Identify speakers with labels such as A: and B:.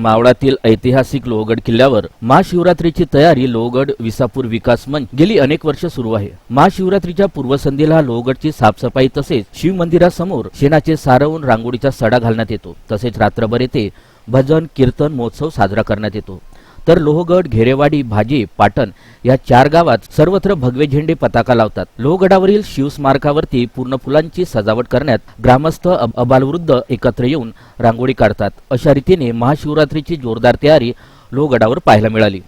A: मावळातील ऐतिहासिक लोहगड किल्ल्यावर महाशिवरात्रीची तयारी लोहगड विसापूर विकास मंच गेली अनेक वर्ष सुरू आहे. महाशिवरात्रीच्या पूर्वसंध्येला लोहगडची साफसफाई तसेच शिवमंदिरासमोर शेणाचे सारवून रांगोळीचा सडा घालण्यात येतो. तसेच रात्रभर येथे भजन कीर्तन महोत्सव साजरा करण्यात येतो. तर लोहगड घेरेवाडी भाजी पाटण या चार गावात सर्वत्र भगवे झेंडे पताका लावतात. लोहगडावरील शिवस्मारकावरती पूर्ण फुलांची सजावट करण्यात ग्रामस्थ अब- अबालवृद्ध एकत्र येऊन रांगोळी काढतात. अशा रीतीने महाशिवरात्रीची जोरदार तयारी लोहगडावर पाहायला मिळाली.